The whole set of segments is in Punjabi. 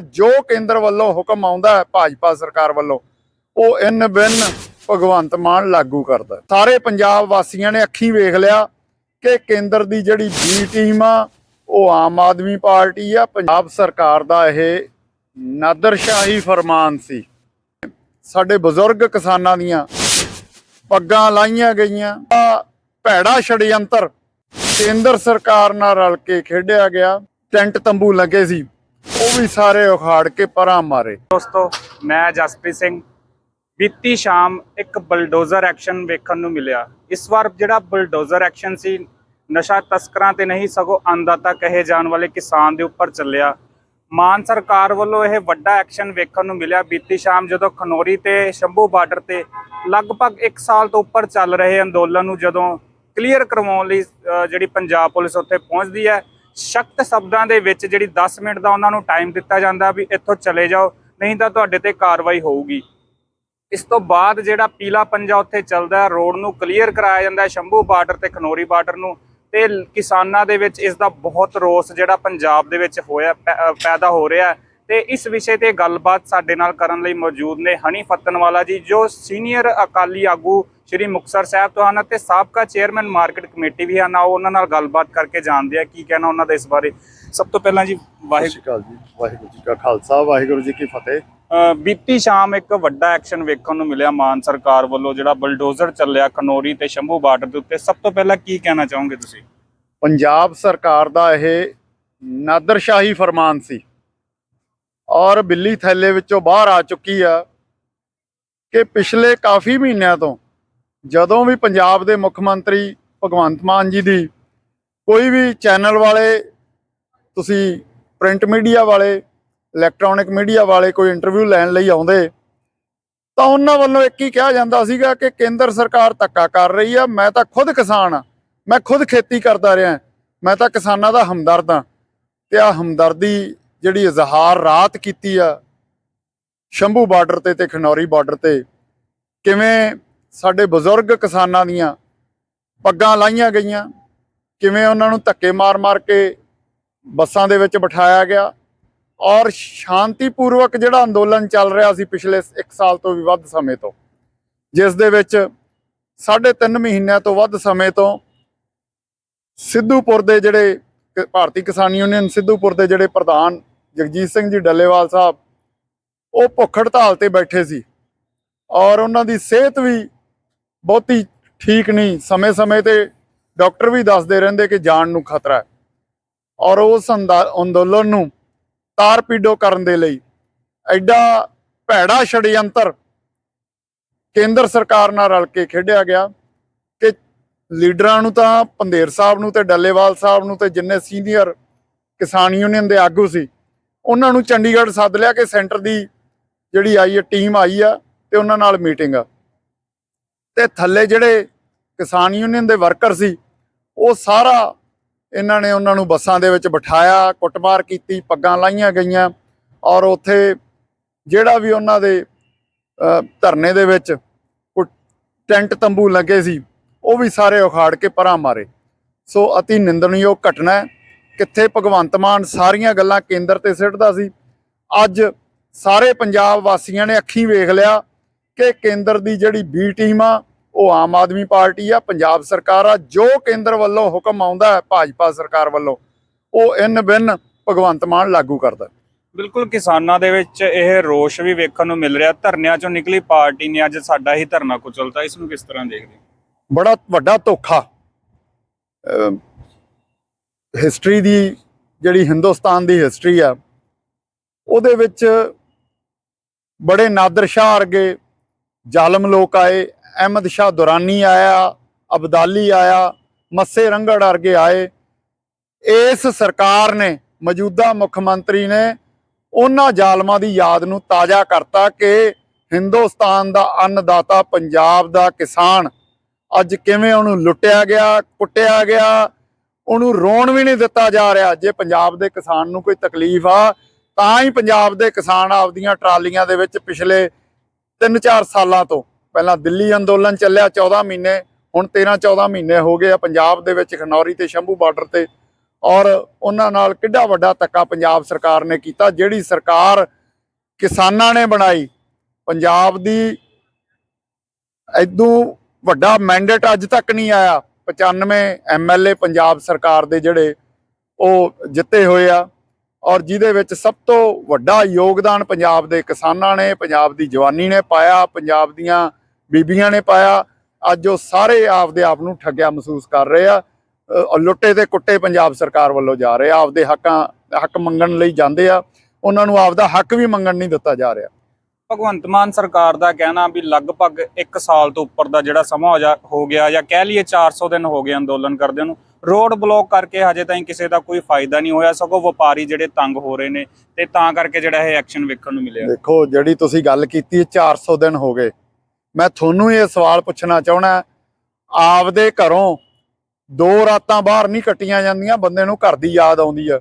ਜੋ ਕੇਂਦਰ ਵੱਲੋਂ ਹੁਕਮ ਆਉਂਦਾ ਹੈ, ਭਾਜਪਾ ਸਰਕਾਰ ਵੱਲੋਂ, ਉਹ ਇਨ ਬਿਨ ਭਗਵੰਤ ਮਾਨ ਲਾਗੂ ਕਰਦਾ ਸਾਰੇ ਪੰਜਾਬ ਵਾਸੀਆਂ ਨੇ ਅੱਖੀ ਵੇਖ ਲਿਆ ਕਿ ਕੇਂਦਰ ਦੀ ਜਿਹੜੀ ਬੀ ਟੀਮ ਆ, ਉਹ ਆਮ ਆਦਮੀ ਪਾਰਟੀ ਆ। ਪੰਜਾਬ ਸਰਕਾਰ ਦਾ ਇਹ ਨਾਦਰਸ਼ਾਹੀ ਫਰਮਾਨ ਸੀ। ਸਾਡੇ ਬਜ਼ੁਰਗ ਕਿਸਾਨਾਂ ਦੀਆਂ ਪੱਗਾਂ ਲਾਈਆਂ ਗਈਆਂ। ਭੈੜਾ ਛੜਯੰਤਰ ਕੇਂਦਰ ਸਰਕਾਰ ਨਾਲ ਰਲ ਕੇ ਖੇਡਿਆ ਗਿਆ। ਟੈਂਟ ਤੰਬੂ ਲੱਗੇ ਸੀ। ਉਹ ਵੀ ਸਾਰੇ ਉਖਾੜ ਕੇ ਪਰਾਂ ਮਾਰੇ। ਦੋਸਤੋ, ਮੈਂ ਜਸਪ੍ਰੀਤ ਸਿੰਘ। ਬੀਤੀ ਸ਼ਾਮ ਇੱਕ ਬਲਡੋਜ਼ਰ ਐਕਸ਼ਨ ਵੇਖਣ ਨੂੰ ਮਿਲਿਆ। ਇਸ ਵਾਰ ਜਿਹੜਾ ਬਲਡੋਜ਼ਰ ਐਕਸ਼ਨ ਸੀ, ਨਸ਼ਾ ਤਸਕਰਾਂ ਤੇ ਨਹੀਂ, ਸਗੋਂ ਅੰਦਾਤਾ ਕਹੇ ਜਾਣ ਵਾਲੇ ਕਿਸਾਨ ਦੇ ਉੱਪਰ ਚੱਲਿਆ। ਮਾਨ ਸਰਕਾਰ ਵੱਲੋਂ ਇਹ ਵੱਡਾ ਐਕਸ਼ਨ ਵੇਖਣ ਨੂੰ ਮਿਲਿਆ। ਬੀਤੀ ਸ਼ਾਮ ਜਦੋਂ ਖਨੋਰੀ ਤੇ ਸ਼ੰਭੂ ਬਾਰਡਰ ਤੇ ਲਗਭਗ 1 ਸਾਲ ਤੋਂ ਉੱਪਰ ਚੱਲ ਰਹੇ ਅੰਦੋਲਨ ਨੂੰ ਜਦੋਂ ਕਲੀਅਰ ਕਰਵਾਉਣ ਲਈ ਜਿਹੜੀ ਪੰਜਾਬ ਪੁਲਿਸ ਉੱਥੇ ਪਹੁੰਚਦੀ ਹੈ ਸਖਤ ਸ਼ਬਦਾਂ ਦੇ ਵਿੱਚ ਜਿਹੜੀ 10 ਮਿੰਟ ਦਾ ਉਹਨਾਂ ਨੂੰ ਟਾਈਮ ਦਿੱਤਾ ਜਾਂਦਾ ਵੀ ਇੱਥੋਂ ਚਲੇ ਜਾਓ, ਨਹੀਂ ਤਾਂ ਤੁਹਾਡੇ ਤੇ ਕਾਰਵਾਈ ਹੋਊਗੀ। ਇਸ ਤੋਂ ਬਾਅਦ ਜਿਹੜਾ ਪੀਲਾ ਪੰਜਾ ਉੱਥੇ ਚੱਲਦਾ ਰੋਡ ਨੂੰ ਕਲੀਅਰ ਕਰਾਇਆ ਜਾਂਦਾ ਸ਼ੰਭੂ ਬਾਰਡਰ ਤੇ ਖਨੋਰੀ ਬਾਰਡਰ ਨੂੰ। ਤੇ ਕਿਸਾਨਾਂ ਦੇ ਵਿੱਚ ਇਸ ਦਾ ਬਹੁਤ ਰੋਸ ਜਿਹੜਾ ਪੰਜਾਬ ਦੇ ਵਿੱਚ ਹੋਇਆ, ਪੈ- ਪੈਦਾ ਹੋ ਰਿਹਾ ਹੈ। ਤੇ ਇਸ ਵਿਸ਼ੇ ਤੇ ਗੱਲਬਾਤ ਸਾਡੇ ਨਾਲ ਕਰਨ ਲਈ ਮੌਜੂਦ ਨੇ ਹਨੀ ਫੱਤਨਵਾਲਾ ਜੀ, ਜੋ ਸੀਨੀਅਰ ਅਕਾਲੀ ਆਗੂ ਸ਼੍ਰੀ ਮੁਕਤਸਰ ਸਾਹਿਬ ਤੋਂ ਹਨ ਅਤੇ ਸਾਬਕਾ ਚੇਅਰਮੈਨ ਮਾਰਕੀਟ ਕਮੇਟੀ ਵੀ ਹਨ। ਆਓ ਉਹਨਾਂ ਨਾਲ ਗੱਲਬਾਤ ਕਰਕੇ ਜਾਣਦੇ ਆ ਕੀ ਕਹਿਣਾ ਉਹਨਾਂ ਦਾ ਇਸ ਬਾਰੇ? ਸਭ ਤੋਂ ਪਹਿਲਾਂ ਜੀ ਵਾਹਿਗੁਰੂ ਜੀ। ਵਾਹਿਗੁਰੂ ਜੀ ਕਾ ਖਾਲਸਾ। ਵਾਹਿਗੁਰੂ ਜੀ ਕੀ ਫਤਿਹ। ਬੀਤੀ ਸ਼ਾਮ ਇੱਕ ਵੱਡਾ ਐਕਸ਼ਨ ਵੇਖਣ ਨੂੰ ਮਿਲਿਆ ਮਾਨ ਸਰਕਾਰ ਵੱਲੋਂ ਜਿਹੜਾ ਬਲਡੋਜ਼ਰ ਚੱਲਿਆ ਖਨੋਰੀ ਤੇ ਸ਼ੰਭੂ ਬਾਰਡਰ ਦੇ ਉੱਤੇ। ਸਭ ਤੋਂ ਪਹਿਲਾਂ ਕੀ ਕਹਿਣਾ ਚਾਹੋਗੇ ਤੁਸੀਂ? ਪੰਜਾਬ ਸਰਕਾਰ ਦਾ ਇਹ ਨਾਦਰਸ਼ਾਹੀ ਫਰਮਾਨ ਸੀ ਔਰ ਬਿੱਲੀ ਥੈਲੇ ਵਿੱਚੋਂ ਬਾਹਰ ਆ ਚੁੱਕੀ ਆ ਕਿ ਪਿਛਲੇ ਕਾਫੀ ਮਹੀਨਿਆਂ ਤੋਂ ਜਦੋਂ ਵੀ ਪੰਜਾਬ ਦੇ ਮੁੱਖ ਮੰਤਰੀ ਭਗਵੰਤ ਮਾਨ ਜੀ ਦੀ ਕੋਈ ਵੀ ਚੈਨਲ ਵਾਲੇ, ਤੁਸੀਂ ਪ੍ਰਿੰਟ ਮੀਡੀਆ ਵਾਲੇ, ਇਲੈਕਟ੍ਰੋਨਿਕ ਮੀਡੀਆ ਵਾਲੇ ਕੋਈ ਇੰਟਰਵਿਊ ਲੈਣ ਲਈ ਆਉਂਦੇ, ਤਾਂ ਉਹਨਾਂ ਵੱਲੋਂ ਇੱਕ ਹੀ ਕਿਹਾ ਜਾਂਦਾ ਸੀਗਾ ਕਿ ਕੇਂਦਰ ਸਰਕਾਰ ਧੱਕਾ ਕਰ ਰਹੀ ਆ, ਮੈਂ ਤਾਂ ਖੁਦ ਕਿਸਾਨ ਆ, ਮੈਂ ਖੁਦ ਖੇਤੀ ਕਰਦਾ ਰਿਹਾ, ਮੈਂ ਤਾਂ ਕਿਸਾਨਾਂ ਦਾ ਹਮਦਰਦ ਆ। ਤੇ ਆ ਹਮਦਰਦੀ ਜਿਹੜੀ ਇਜ਼ਹਾਰ ਰਾਤ ਕੀਤੀ ਆ, ਸ਼ੰਭੂ ਬਾਰਡਰ ਤੇ ਤੇ ਖਨੌਰੀ ਬਾਰਡਰ ਤੇ, ਕਿਵੇਂ ਸਾਡੇ ਬਜ਼ੁਰਗ ਕਿਸਾਨਾਂ ਦੀਆਂ ਪੱਗਾਂ ਲਾਈਆਂ ਗਈਆਂ। ਕਿਵੇਂ ਉਹਨਾਂ ਨੂੰ ਧੱਕੇ ਮਾਰ-ਮਾਰ ਕੇ ਬੱਸਾਂ ਦੇ ਵਿੱਚ ਬਿਠਾਇਆ ਗਿਆ ਔਰ ਸ਼ਾਂਤੀਪੂਰਵਕ ਜਿਹੜਾ ਅੰਦੋਲਨ ਚੱਲ ਰਿਹਾ ਸੀ ਪਿਛਲੇ 1 ਸਾਲ ਤੋਂ ਵੀ ਵੱਧ ਸਮੇਂ ਤੋਂ, ਜਿਸ ਦੇ ਵਿੱਚ ਸਾਢੇ ਤਿੰਨ ਮਹੀਨਿਆਂ ਤੋਂ ਵੱਧ ਸਮੇਂ ਤੋਂ ਸਿੱਧੂਪੁਰ ਦੇ ਜਿਹੜੇ ਭਾਰਤੀ ਕਿਸਾਨ ਯੂਨੀਅਨ ਸਿੱਧੂਪੁਰ ਦੇ ਜਿਹੜੇ ਪ੍ਰਧਾਨ ਜਗਜੀਤ ਸਿੰਘ ਜੀ ਡੱਲੇਵਾਲ ਸਾਹਿਬ, ਉਹ ਭੁੱਖ ਹੜਤਾਲ ਤੇ ਬੈਠੇ ਸੀ ਔਰ ਉਹਨਾਂ ਦੀ ਸਿਹਤ ਵੀ ਬਹੁਤੀ ਠੀਕ ਨਹੀਂ। ਸਮੇਂ-ਸਮੇਂ ਤੇ ਡਾਕਟਰ ਵੀ ਦੱਸਦੇ ਰਹਿੰਦੇ ਕਿ ਜਾਨ ਨੂੰ ਖਤਰਾ ਹੈ। ਔਰ ਉਸ ਅੰਦਾ- ਅੰਦੋਲਨ ਨੂੰ ਤਾਰ ਪੀਡੋ ਕਰਨ ਦੇ ਲਈ ਐਡਾ ਭੈੜਾ ਛੜਯੰਤਰ ਕੇਂਦਰ ਸਰਕਾਰ ਨਾਲ ਰਲ ਕੇ ਖੇਡਿਆ ਗਿਆ ਕਿ ਲੀਡਰਾਂ ਨੂੰ ਤਾਂ, ਪੰਧੇਰ ਸਾਹਿਬ ਨੂੰ ਤੇ ਡੱਲੇਵਾਲ ਸਾਹਿਬ ਨੂੰ ਤੇ ਜਿੰਨੇ ਸੀਨੀਅਰ ਕਿਸਾਨ ਯੂਨੀਅਨ ਦੇ ਆਗੂ ਸੀ, ਉਹਨਾਂ ਨੂੰ ਚੰਡੀਗੜ੍ਹ ਸੱਦ ਲਿਆ ਕਿ ਸੈਂਟਰ ਦੀ ਜਿਹੜੀ ਆਈ ਹੈ, ਟੀਮ ਆਈ ਆ ਤੇ ਉਹਨਾਂ ਨਾਲ ਮੀਟਿੰਗ ਆ। ਤੇ ਥੱਲੇ ਜਿਹੜੇ ਕਿਸਾਨ ਯੂਨੀਅਨ ਦੇ ਵਰਕਰ ਸੀ, ਉਹ ਸਾਰਾ ਇਹਨਾਂ ਨੇ ਉਹਨਾਂ ਨੂੰ ਬੱਸਾਂ ਦੇ ਵਿੱਚ ਬਿਠਾਇਆ, ਕੁੱਟਮਾਰ ਕੀਤੀ, ਪੱਗਾਂ ਲਾਈਆਂ ਗਈਆਂ ਔਰ ਉੱਥੇ ਜਿਹੜਾ ਵੀ ਉਹਨਾਂ ਦੇ ਧਰਨੇ ਦੇ ਵਿੱਚ ਕੋਈ ਟੈਂਟ ਤੰਬੂ ਲੱਗੇ ਸੀ, ਉਹ ਵੀ ਸਾਰੇ ਉਖਾੜ ਕੇ ਪਰਾਂ ਮਾਰੇ। ਸੋ ਅਤੀ ਨਿੰਦਣਯੋਗ ਘਟਨਾ ਹੈ। ਕਿੱਥੇ ਭਗਵੰਤ ਮਾਨ ਸਾਰੀਆਂ ਗੱਲਾਂ ਕੇਂਦਰ ਤੇ ਸਿੱਟਦਾ ਸੀ। ਅੱਜ ਸਾਰੇ ਪੰਜਾਬ ਵਾਸੀਆਂ ਨੇ ਅੱਖੀਂ ਵੇਖ ਲਿਆ। ਕਿ ਕੇਂਦਰ ਦੀ ਜਿਹੜੀ ਬੀ ਟੀਮ ਆ ਉਹ ਆਮ ਆਦਮੀ ਪਾਰਟੀ ਆ ਪੰਜਾਬ ਸਰਕਾਰ ਆ ਜੋ ਕੇਂਦਰ ਵੱਲੋਂ ਹੁਕਮ ਆਉਂਦਾ ਹੈ ਭਾਜਪਾ ਸਰਕਾਰ ਵੱਲੋਂ ਉਹ ਇਨ ਬਿਨ ਭਗਵੰਤ ਮਾਨ ਲਾਗੂ ਕਰਦਾ। ਬਿਲਕੁਲ ਕਿਸਾਨਾਂ ਦੇ ਵਿੱਚ ਇਹ ਰੋਸ਼ ਵੀ ਵੇਖਣ ਨੂੰ ਮਿਲ ਰਿਹਾ ਧਰਨਿਆਂ ਚੋਂ ਨਿਕਲੀ ਪਾਰਟੀ ਨੇ ਅੱਜ ਸਾਡਾ ਹੀ ਧਰਨਾ ਕੁਚਲਤਾ ਇਸ ਨੂੰ ਕਿਸ ਤਰ੍ਹਾਂ ਦੇਖਦੇ? ਬੜਾ ਵੱਡਾ ਧੋਖਾ ਹਿਸਟਰੀ ਦੀ ਜਿਹੜੀ ਹਿੰਦੁਸਤਾਨ ਦੀ ਹਿਸਟਰੀ ਆ ਉਹਦੇ ਵਿੱਚ ਬੜੇ ਨਾਦਰ ਸ਼ਾਹ ਵਰਗੇ ਜ਼ਾਲਮ ਲੋਕ ਆਏ, ਅਹਿਮਦ ਸ਼ਾਹ ਦੁਰਾਨੀ ਆਇਆ, ਅਬਦਾਲੀ ਆਇਆ, ਮੱਸੇ ਰੰਗੜ ਵਰਗੇ ਆਏ। ਇਸ ਸਰਕਾਰ ਨੇ, ਮੌਜੂਦਾ ਮੁੱਖ ਮੰਤਰੀ ਨੇ ਉਹਨਾਂ ਜ਼ਾਲਮਾਂ ਦੀ ਯਾਦ ਨੂੰ ਤਾਜ਼ਾ ਕਰਤਾ ਕਿ ਹਿੰਦੁਸਤਾਨ ਦਾ ਅੰਨਦਾਤਾ ਪੰਜਾਬ ਦਾ ਕਿਸਾਨ ਅੱਜ ਕਿਵੇਂ ਉਹਨੂੰ ਲੁੱਟਿਆ ਗਿਆ, ਕੁੱਟਿਆ ਗਿਆ, ਉਹਨੂੰ ਰੋਣ ਵੀ ਨਹੀਂ ਦਿੱਤਾ ਜਾ ਰਿਹਾ। ਜੇ ਪੰਜਾਬ ਦੇ ਕਿਸਾਨ ਨੂੰ ਕੋਈ ਤਕਲੀਫ ਆ, ਤਾਂ ਹੀ ਪੰਜਾਬ ਦੇ ਕਿਸਾਨ ਆਪਦੀਆਂ ਟਰਾਲੀਆਂ ਦੇ ਵਿੱਚ ਪਿਛਲੇ 3-4 ਸਾਲਾਂ ਤੋਂ। ਪਹਿਲਾਂ ਦਿੱਲੀ ਅੰਦੋਲਨ ਚੱਲਿਆ 14 ਮਹੀਨੇ, ਹੁਣ 13-14 ਮਹੀਨੇ ਹੋ ਗਏ ਆ ਪੰਜਾਬ ਦੇ ਵਿੱਚ ਖਨੌਰੀ ਤੇ ਸ਼ੰਭੂ ਬਾਰਡਰ ਤੇ। ਔਰ ਉਹਨਾਂ ਨਾਲ ਕਿੱਡਾ ਵੱਡਾ ਧੱਕਾ ਪੰਜਾਬ ਸਰਕਾਰ ਨੇ ਕੀਤਾ, ਜਿਹੜੀ ਸਰਕਾਰ ਕਿਸਾਨਾਂ ਨੇ ਬਣਾਈ। ਪੰਜਾਬ ਦੀ ਇਦੋਂ ਵੱਡਾ ਮੈਂਡੇਟ ਅੱਜ ਤੱਕ ਨਹੀਂ ਆਇਆ। 95 ਐਮਐਲਏ ਪੰਜਾਬ ਸਰਕਾਰ ਦੇ ਜਿਹੜੇ ਉਹ ਜਿੱਤੇ ਹੋਏ ਆ। ਔਰ ਜਿਹਦੇ ਵਿੱਚ ਸਭ ਤੋਂ ਵੱਡਾ ਯੋਗਦਾਨ ਪੰਜਾਬ ਦੇ ਕਿਸਾਨਾਂ ਨੇ, ਪੰਜਾਬ ਦੀ ਜਵਾਨੀ ਨੇ ਪਾਇਆ, ਪੰਜਾਬ ਦੀਆਂ ਬੀਬੀਆਂ ਨੇ ਪਾਇਆ। ਅੱਜ ਉਹ ਸਾਰੇ ਆਪਦੇ ਆਪ ਨੂੰ ਠੱਗਿਆ ਮਹਿਸੂਸ ਕਰ ਰਹੇ ਆ। ਲੁੱਟੇ ਤੇ ਕੁੱਟੇ ਪੰਜਾਬ ਸਰਕਾਰ ਵੱਲੋਂ ਜਾ ਰਹੇ ਆ। ਆਪਦੇ ਹੱਕਾਂ, ਹੱਕ ਮੰਗਣ ਲਈ ਜਾਂਦੇ ਆ। ਉਹਨਾਂ ਨੂੰ ਆਪਦਾ ਹੱਕ ਵੀ ਮੰਗਣ ਨਹੀਂ ਦਿੱਤਾ ਜਾ ਰਿਹਾ। ਭਗਵੰਤ ਮਾਨ ਸਰਕਾਰ ਦਾ ਕਹਿਣਾ ਵੀ ਲਗਭਗ 1 ਸਾਲ ਤੋਂ ਉੱਪਰ ਦਾ ਜਿਹੜਾ ਸਮਾਂ ਹੋ ਜਾ- ਹੋ ਗਿਆ ਜਾਂ ਕਹਿ ਲਈਏ 400 ਦਿਨ ਹੋ ਗਏ ਅੰਦੋਲਨ ਕਰਦੇ ਨੂੰ ਰੋਡ ਬਲੌਕ ਕਰਕੇ ਹਜੇ ਤਾਈਂ ਕਿਸੇ ਦਾ ਕੋਈ ਫਾਇਦਾ ਨਹੀਂ ਹੋਇਆ ਸਗੋਂ ਵਪਾਰੀ ਜਿਹੜੇ ਤੰਗ ਹੋ ਰਹੇ ਨੇ ਤੇ ਤਾਂ ਕਰਕੇ ਜਿਹੜਾ ਇਹ ਐਕਸ਼ਨ ਵੇਖਣ ਨੂੰ ਮਿਲਿਆ। ਦੇਖੋ ਜਿਹੜੀ ਤੁਸੀਂ ਗੱਲ ਕੀਤੀ ਹੈ, 400 ਦਿਨ ਹੋ ਗਏ। ਮੈਂ ਤੁਹਾਨੂੰ ਇਹ ਸਵਾਲ ਪੁੱਛਣਾ ਚਾਹਣਾ ਆਪਦੇ ਘਰੋਂ ਦੋ ਰਾਤਾਂ ਬਾਹਰ ਨਹੀਂ ਕੱਟੀਆਂ ਜਾਂਦੀਆਂ ਬੰਦੇ ਨੂੰ ਘਰ ਦੀ ਯਾਦ ਆਉਂਦੀ ਆ।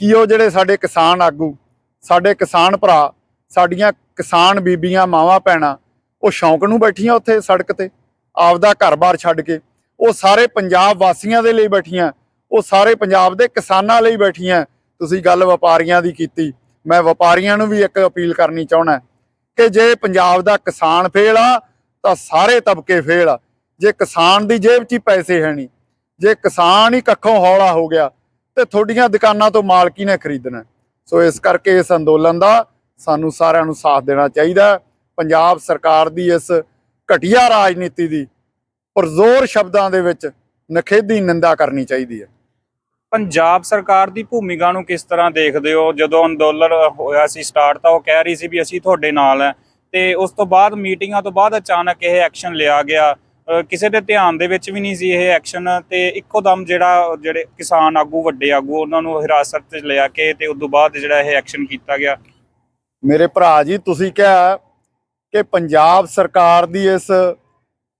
ਕੀ ਉਹ ਜਿਹੜੇ ਸਾਡੇ ਕਿਸਾਨ ਆਗੂ ਸਾਡੇ ਕਿਸਾਨ ਭਰਾ ਸਾਡੀਆਂ ਕਿਸਾਨ ਬੀਬੀਆਂ ਮਾਵਾਂ ਭੈਣਾਂ ਉਹ ਸ਼ੌਂਕ ਨੂੰ ਬੈਠੀਆਂ ਉੱਥੇ ਸੜਕ ਤੇ? ਆਪਦਾ ਘਰ-ਬਾਰ ਛੱਡ ਕੇ? ਉਹ ਸਾਰੇ ਪੰਜਾਬ ਵਾਸੀਆਂ ਦੇ ਲਈ ਬੈਠੀਆਂ, ਉਹ ਸਾਰੇ ਪੰਜਾਬ ਦੇ ਕਿਸਾਨਾਂ ਲਈ ਬੈਠੀਆਂ। ਤੁਸੀਂ ਗੱਲ ਵਪਾਰੀਆਂ ਦੀ ਕੀਤੀ। ਮੈਂ ਵਪਾਰੀਆਂ ਨੂੰ ਵੀ ਇੱਕ ਅਪੀਲ ਕਰਨੀ ਚਾਹਣਾ ਕਿ ਜੇ ਪੰਜਾਬ ਦਾ ਕਿਸਾਨ ਫੇਲ ਆ, ਤਾਂ ਸਾਰੇ ਤਬਕੇ ਫੇਲ ਆ। ਜੇ ਕਿਸਾਨ ਦੀ ਜੇਬ 'ਚ ਹੀ ਪੈਸੇ ਹੈ ਨਹੀਂ, ਜੇ ਕਿਸਾਨ ਹੀ ਕੱਖੋਂ ਹੌਲਾ ਹੋ ਗਿਆ, ਤੇ ਤੁਹਾਡੀਆਂ ਦੁਕਾਨਾਂ ਤੋਂ ਮਾਲ ਕਿਹਨੇ ਖਰੀਦਣਾ। ਸੋ ਇਸ ਕਰਕੇ ਇਸ ਅੰਦੋਲਨ ਦਾ ਸਾਨੂੰ ਸਾਰਿਆਂ ਨੂੰ ਸਾਥ ਦੇਣਾ ਚਾਹੀਦਾ। ਪੰਜਾਬ ਸਰਕਾਰ ਦੀ ਇਸ ਘਟੀਆ ਰਾਜਨੀਤੀ ਦੀ ਪੁਰਜ਼ੋਰ ਸ਼ਬਦਾਂ ਦੇ ਵਿੱਚ ਨਖੇਦੀ ਨਿੰਦਾ ਕਰਨੀ ਚਾਹੀਦੀ ਹੈ। ਪੰਜਾਬ ਸਰਕਾਰ ਦੀ ਭੂਮਿਕਾ ਨੂੰ ਕਿਸ ਤਰ੍ਹਾਂ ਦੇਖਦੇ ਹੋ? ਜਦੋਂ ਅੰਦੋਲਨ ਹੋਇਆ ਸੀ ਸਟਾਰਟ ਤਾਂ ਉਹ ਕਹਿ ਰਹੀ ਸੀ ਵੀ ਅਸੀਂ ਤੁਹਾਡੇ ਨਾਲ ਹੈ ਤੇ ਉਸ ਤੋਂ ਬਾਅਦ ਮੀਟਿੰਗਾਂ ਤੋਂ ਬਾਅਦ ਅਚਾਨਕ ਇਹ ਐਕਸ਼ਨ ਲਿਆ ਗਿਆ। ਕਿਸੇ ਦੇ ਧਿਆਨ ਦੇ ਵਿੱਚ ਵੀ ਨਹੀਂ ਸੀ ਇਹ ਐਕਸ਼ਨ ਤੇ ਇੱਕੋ ਦਮ ਜਿਹੜਾ ਜਿਹੜੇ ਕਿਸਾਨ ਆਗੂ ਵੱਡੇ ਆਗੂ ਉਹਨਾਂ ਨੂੰ ਹਿਰਾਸਤ 'ਚ ਲਿਆ ਕੇ ਤੇ ਉਸ ਤੋਂ ਬਾਅਦ ਜਿਹੜਾ ਇਹ ਐਕਸ਼ਨ ਕੀਤਾ ਗਿਆ। ਮੇਰੇ ਭਰਾ ਜੀ ਤੁਸੀਂ ਕਿਹਾ ਕਿ ਪੰਜਾਬ ਸਰਕਾਰ ਦੀ ਇਸ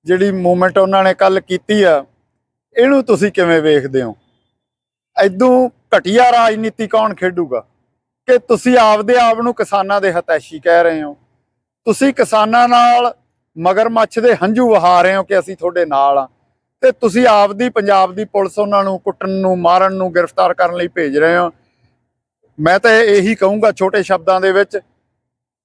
ਜਿਹੜੀ ਮੂਵਮੈਂਟ ਉਹਨਾਂ ਨੇ ਕੱਲ ਕੀਤੀ ਆ, ਇਹਨੂੰ ਤੁਸੀਂ ਕਿਵੇਂ ਵੇਖਦੇ ਹੋ? ਐਦੋਂ ਘਟੀਆ ਰਾਜਨੀਤੀ ਕੌਣ ਖੇਡੂਗਾ? ਕਿ ਤੁਸੀਂ ਆਪਦੇ ਆਪ ਨੂੰ ਕਿਸਾਨਾਂ ਦੇ ਹਤੈਸ਼ੀ ਕਹਿ ਰਹੇ ਹੋ? ਤੁਸੀਂ ਕਿਸਾਨਾਂ ਨਾਲ ਮਗਰਮੱਛ ਦੇ ਹੰਝੂ ਵਹਾ ਰਹੇ ਹੋ ਕਿ ਅਸੀਂ ਤੁਹਾਡੇ ਨਾਲ ਆ? ਤੇ ਤੁਸੀਂ ਆਪਦੀ ਪੰਜਾਬ ਦੀ ਪੁਲਿਸ ਉਹਨਾਂ ਨੂੰ ਕੁੱਟਣ ਨੂੰ, ਮਾਰਨ ਨੂੰ ਗ੍ਰਿਫਤਾਰ ਕਰਨ ਲਈ ਭੇਜ ਰਹੇ ਹੋ? ਮੈਂ ਤਾਂ ਇਹੀ ਕਹੂੰਗਾ ਛੋਟੇ ਸ਼ਬਦਾਂ ਦੇ ਵਿੱਚ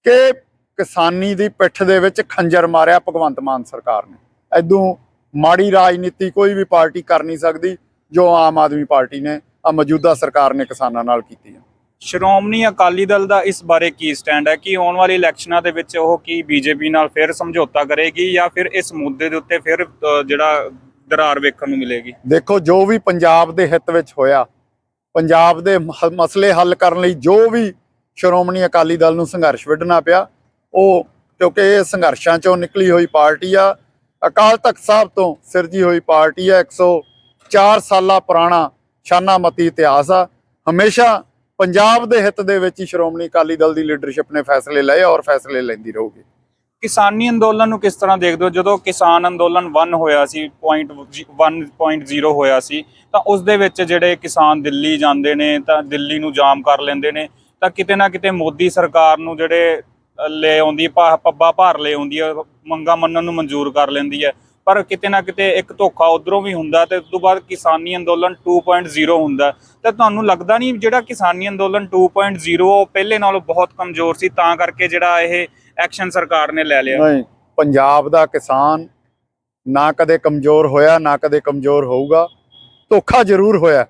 ਕਿ ਕਿਸਾਨੀ ਦੀ ਪਿੱਠ ਦੇ ਵਿੱਚ ਖੰਜਰ ਮਾਰਿਆ ਭਗਵੰਤ ਮਾਨ ਸਰਕਾਰ ਨੇ। ਐਦੋਂ ਮਾੜੀ ਰਾਜਨੀਤੀ ਕੋਈ ਵੀ ਪਾਰਟੀ ਕਰ ਨਹੀਂ ਸਕਦੀ ਜੋ ਆਮ ਆਦਮੀ ਪਾਰਟੀ ਨੇ ਆ ਮੌਜੂਦਾ ਸਰਕਾਰ ਨੇ ਕਿਸਾਨਾਂ ਨਾਲ ਕੀਤੀ ਹੈ ਸ਼੍ਰੋਮਣੀ ਅਕਾਲੀ ਦਲ ਦਾ ਇਸ ਬਾਰੇ ਕੀ ਸਟੈਂਡ ਹੈ? ਕਿ ਆਉਣ ਵਾਲੀ ਇਲੈਕਸ਼ਨਾਂ ਦੇ ਵਿੱਚ ਉਹ ਕੀ ਬੀਜੇਪੀ ਨਾਲ ਫਿਰ ਸਮਝੌਤਾ ਕਰੇਗੀ ਜਾਂ ਫਿਰ ਇਸ ਮੁੱਦੇ ਦੇ ਉੱਤੇ ਫਿਰ ਜਿਹੜਾ ਦਰਾਰ ਵੇਖਣ ਨੂੰ ਮਿਲੇਗੀ? ਦੇਖੋ ਜੋ ਵੀ ਪੰਜਾਬ ਦੇ ਹਿੱਤ ਵਿੱਚ ਹੋਇਆ ਪੰਜਾਬ ਦੇ ਮਸਲੇ ਹੱਲ ਕਰਨ ਲਈ ਜੋ ਵੀ ਸ਼੍ਰੋਮਣੀ ਅਕਾਲੀ ਦਲ ਨੂੰ ਸੰਘਰਸ਼ ਵਿੱਢਣਾ ਪਿਆ ਉਹ ਕਿਉਂਕਿ ਇਹ ਸੰਘਰਸ਼ਾਂ ਚੋਂ ਨਿਕਲੀ ਹੋਈ ਪਾਰਟੀ ਆ ਅਕਾਲ ਤਖਤ ਸਾਹਿਬ ਤੋਂ ਸਿਰਜੀ ਹੋਈ ਪਾਰਟੀ ਆ 104 ਸਾਲਾ ਪੁਰਾਣਾ ਸ਼ਾਨਾਮਤੀ ਇਤਿਹਾਸ ਆ। ਹਮੇਸ਼ਾ ਪੰਜਾਬ ਦੇ ਹਿੱਤ ਦੇ ਵਿੱਚ ਹੀ ਸ਼੍ਰੋਮਣੀ ਅਕਾਲੀ ਦਲ ਦੀ ਲੀਡਰਸ਼ਿਪ ਨੇ ਫੈਸਲੇ ਲਏ ਔਰ ਫੈਸਲੇ ਲੈਂਦੀ ਰਹੂਗੀ। ਕਿਸਾਨੀ ਅੰਦੋਲਨ ਨੂੰ ਕਿਸ ਤਰ੍ਹਾਂ ਦੇਖਦੇ ਹੋ? ਜਦੋਂ ਕਿਸਾਨ ਅੰਦੋਲਨ 1 ਹੋਇਆ ਸੀ ਪੁਆਇੰਟ 1.0 ਹੋਇਆ ਸੀ, ਤਾਂ ਉਸ ਦੇ ਵਿੱਚ ਜਿਹੜੇ ਕਿਸਾਨ ਦਿੱਲੀ ਜਾਂਦੇ ਨੇ, ਤਾਂ ਦਿੱਲੀ ਨੂੰ ਜਾਮ ਕਰ ਲੈਂਦੇ ਨੇ, ਤਾਂ ਕਿਤੇ ਨਾ ਕਿਤੇ ਮੋਦੀ ਸਰਕਾਰ ਨੂੰ ਜਿਹੜੇ ਲੈ ਆਉਂਦੀ ਹੈ, ਭਾ- ਪੱਬਾ ਭਾਰ ਲੈ ਆਉਂਦੀ ਹੈ, ਮੰਗਾ ਮੰਨਣ ਨੂੰ ਮਨਜ਼ੂਰ ਕਰ ਲੈਂਦੀ ਹੈ। ਪਰ ਕਿਤੇ ਨਾ ਕਿਤੇ ਇੱਕ ਧੋਖਾ ਉਧਰੋਂ ਵੀ ਹੁੰਦਾ ਤੇ ਉਸ ਤੋਂ ਬਾਅਦ ਕਿਸਾਨੀ ਅੰਦੋਲਨ 2.0 ਹੁੰਦਾ। ਤਾਂ ਤੁਹਾਨੂੰ ਲੱਗਦਾ ਨਹੀਂ ਜਿਹੜਾ ਕਿਸਾਨੀ ਅੰਦੋਲਨ 2.0 ਉਹ ਪਹਿਲੇ ਨਾਲੋਂ ਬਹੁਤ ਕਮਜ਼ੋਰ ਸੀ, ਤਾਂ ਕਰਕੇ ਜਿਹੜਾ ਇਹ ਐਕਸ਼ਨ ਸਰਕਾਰ ਨੇ ਲੈ ਲਿਆ? ਨਹੀਂ, ਪੰਜਾਬ ਦਾ ਕਿਸਾਨ ਨਾ ਕਦੇ ਕਮਜ਼ੋਰ ਹੋਇਆ, ਨਾ ਕਦੇ ਕਮਜ਼ੋਰ ਹੋਊਗਾ। ਧੋਖਾ ਜ਼ਰੂਰ ਹੋਇਆ।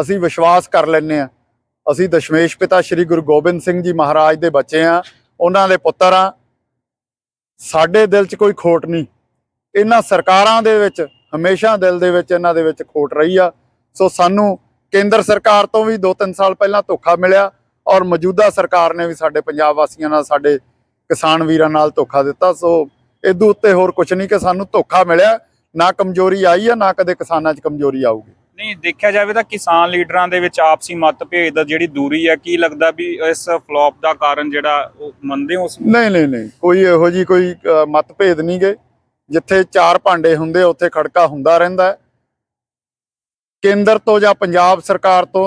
ਅਸੀਂ ਵਿਸ਼ਵਾਸ ਕਰ ਲੈਨੇ ਆ ਅਸੀਂ ਦਸ਼ਮੇਸ਼ ਪਿਤਾ ਸ੍ਰੀ ਗੁਰੂ ਗੋਬਿੰਦ ਸਿੰਘ ਜੀ ਮਹਾਰਾਜ ਦੇ ਬੱਚੇ ਆ ਉਹਨਾਂ ਦੇ ਪੁੱਤਰ ਆ। ਸਾਡੇ ਦਿਲ 'ਚ ਕੋਈ ਖੋਟ ਨਹੀਂ। ਇਹਨਾਂ ਸਰਕਾਰਾਂ ਦੇ ਵਿੱਚ, ਹਮੇਸ਼ਾ ਦਿਲ ਦੇ ਵਿੱਚ ਇਹਨਾਂ ਦੇ ਵਿੱਚ ਖੋਟ ਰਹੀ ਆ। ਸੋ ਸਾਨੂੰ ਕੇਂਦਰ ਸਰਕਾਰ ਤੋਂ ਵੀ 2-3 ਸਾਲ ਪਹਿਲਾਂ ਧੋਖਾ ਮਿਲਿਆ ਔਰ ਮੌਜੂਦਾ ਸਰਕਾਰ ਨੇ ਵੀ ਸਾਡੇ ਪੰਜਾਬ ਵਾਸੀਆਂ ਨਾਲ, ਸਾਡੇ ਕਿਸਾਨ ਵੀਰਾਂ ਨਾਲ ਧੋਖਾ ਦਿੱਤਾ। ਸੋ ਇਦੋਂ ਉੱਤੇ ਹੋਰ ਕੁਝ ਨਹੀਂ ਕਿ ਸਾਨੂੰ ਧੋਖਾ ਮਿਲਿਆ। ਨਾ ਕਮਜ਼ੋਰੀ ਆਈ ਆ, ਨਾ ਕਦੇ ਕਿਸਾਨਾਂ 'ਚ ਕਮਜ਼ੋਰੀ ਆਊਗੀ। ਨਹੀਂ ਦੇਖਿਆ ਜਾਵੇ ਤਾਂ ਕਿਸਾਨ ਲੀਡਰਾਂ ਦੇ ਵਿੱਚ ਆਪਸੀ ਮਤਭੇਦ ਦਾ ਜਿਹੜੀ ਦੂਰੀ ਹੈ ਕੀ ਲੱਗਦਾ ਵੀ ਇਸ ਫਲॉप ਦਾ ਕਾਰਨ ਜਿਹੜਾ ਉਹ ਮੰਨਦੇ ਹੋ ਨਹੀਂ ਨਹੀਂ ਨਹੀਂ ਕੋਈ ਇਹੋ ਜੀ ਕੋਈ ਮਤਭੇਦ ਨਹੀਂ ਗਏ ਜਿੱਥੇ ਚਾਰ ਭਾਂਡੇ ਹੁੰਦੇ ਉੱਥੇ ਖੜਕਾ ਹੁੰਦਾ ਰਹਿੰਦਾ ਕੇਂਦਰ ਤੋਂ ਜਾਂ ਪੰਜਾਬ ਸਰਕਾਰ ਤੋਂ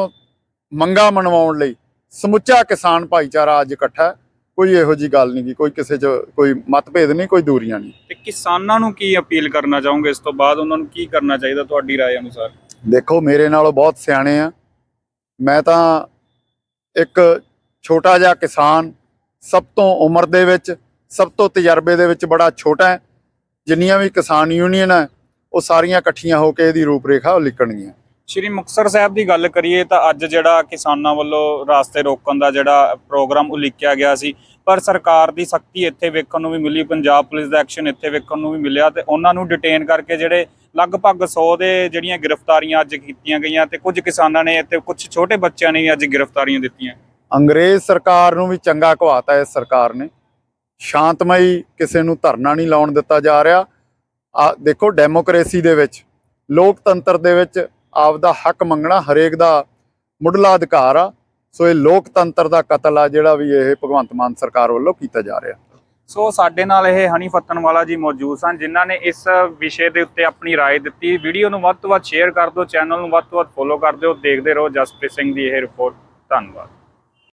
ਮੰਗਾ ਮਨਵਾਉਣ ਲਈ ਸਮੁੱਚਾ ਕਿਸਾਨ ਭਾਈਚਾਰਾ ਅੱਜ ਇਕੱਠਾ ਕੋਈ ਇਹੋ ਜੀ ਗੱਲ ਨਹੀਂ ਕੀ ਕੋਈ ਕਿਸੇ 'ਚ ਕੋਈ ਮਤਭੇਦ ਨਹੀਂ ਕੋਈ ਦੂਰੀਆਂ ਨਹੀਂ। ਤੇ ਕਿਸਾਨਾਂ ਨੂੰ ਕੀ ਅਪੀਲ ਕਰਨਾ ਚਾਹੋਗੇ ਇਸ ਤੋਂ ਬਾਅਦ? ਉਹਨਾਂ ਨੂੰ ਕੀ ਕਰਨਾ ਚਾਹੀਦਾ ਤੁਹਾਡੀ رائے ਅਨੁਸਾਰ? ਦੇਖੋ, ਮੇਰੇ ਨਾਲੋਂ ਬਹੁਤ ਸਿਆਣੇ ਆ। ਮੈਂ ਤਾਂ ਇੱਕ ਛੋਟਾ ਜਿਹਾ ਕਿਸਾਨ, ਸਭ ਤੋਂ ਉਮਰ ਦੇ ਵਿੱਚ, ਸਭ ਤੋਂ ਤਜਰਬੇ ਦੇ ਵਿੱਚ ਬੜਾ ਛੋਟਾ ਹੈ। ਜਿੰਨੀਆਂ ਵੀ ਕਿਸਾਨ ਯੂਨੀਅਨ ਹੈ, ਉਹ ਸਾਰੀਆਂ ਇਕੱਠੀਆਂ ਹੋ ਕੇ ਇਹਦੀ ਰੂਪਰੇਖਾ ਉਹ ਲਿਖਣਗੀਆਂ। ਸ਼੍ਰੀ ਮੁਕਤਸਰ ਸਾਹਿਬ ਦੀ ਗੱਲ ਕਰੀਏ ਤਾਂ ਅੱਜ ਜਿਹੜਾ ਕਿਸਾਨਾਂ ਵੱਲੋਂ ਰਾਸਤੇ ਰੋਕਣ ਦਾ ਜਿਹੜਾ ਪ੍ਰੋਗਰਾਮ ਉਲੀਕਿਆ ਗਿਆ ਸੀ, ਪਰ ਸਰਕਾਰ ਦੀ ਸਖਤੀ ਇੱਥੇ ਵੇਖਣ ਨੂੰ ਵੀ ਮਿਲੀ, ਪੰਜਾਬ ਪੁਲਿਸ ਦਾ ਐਕਸ਼ਨ ਇੱਥੇ ਵੇਖਣ ਨੂੰ ਵੀ ਮਿਲਿਆ ਤੇ ਉਹਨਾਂ ਨੂੰ ਡਿਟੇਨ ਕਰਕੇ ਜਿਹੜੇ ਲਗਭਗ 100 ਦੇ ਜਿਹੜੀਆਂ ਗ੍ਰਿਫਤਾਰੀਆਂ ਅੱਜ ਕੀਤੀਆਂ ਗਈਆਂ ਤੇ ਕੁਝ ਕਿਸਾਨਾਂ ਨੇ ਤੇ ਕੁਝ ਛੋਟੇ ਬੱਚਿਆਂ ਨੇ ਅੱਜ ਗ੍ਰਿਫਤਾਰੀਆਂ ਦਿੱਤੀਆਂ। ਅੰਗਰੇਜ਼ ਸਰਕਾਰ ਨੂੰ ਵੀ ਚੰਗਾ ਘਵਾਤਾ ਇਸ ਸਰਕਾਰ ਨੇ। ਸ਼ਾਂਤਮਈ ਕਿਸੇ ਨੂੰ ਧਰਨਾ ਨਹੀਂ ਲਾਉਣ ਦਿੱਤਾ ਜਾ ਰਿਹਾ। ਆ ਦੇਖੋ ਡੈਮੋਕ੍ਰੇਸੀ ਦੇ ਵਿੱਚ, ਲੋਕਤੰਤਰ ਦੇ ਵਿੱਚ ਆਪਦਾ ਹੱਕ ਮੰਗਣਾ ਹਰੇਕ ਦਾ ਮੁੱਢਲਾ ਅਧਿਕਾਰ ਆ। ਸੋ ਇਹ ਲੋਕਤੰਤਰ ਦਾ ਕਤਲ ਆ ਜਿਹੜਾ ਵੀ ਇਹ ਭਗਵੰਤ ਮਾਨ ਸਰਕਾਰ ਵੱਲੋਂ ਕੀਤਾ ਜਾ ਰਿਹਾ। ਸੋ ਸਾਡੇ ਨਾਲ ਇਹ ਹਨੀ ਫੱਤਨਵਾਲਾ ਜੀ ਮੌਜੂਦ ਸਨ ਜਿਨ੍ਹਾਂ ਨੇ ਇਸ ਵਿਸ਼ੇ ਦੇ ਉੱਤੇ ਆਪਣੀ رائے ਦਿੱਤੀ ਵੀਡੀਓ ਨੂੰ ਵੱਧ ਤੋਂ ਵੱਧ ਸ਼ੇਅਰ ਕਰ ਦਿਓ ਚੈਨਲ ਨੂੰ ਵੱਧ ਤੋਂ ਵੱਧ ਫੋਲੋ ਕਰ ਦਿਓ ਦੇਖਦੇ ਰਹੋ ਜਸਪ੍ਰੀਤ ਸਿੰਘ ਦੀ ਇਹ ਰਿਪੋਰਟ ਧੰਨਵਾਦ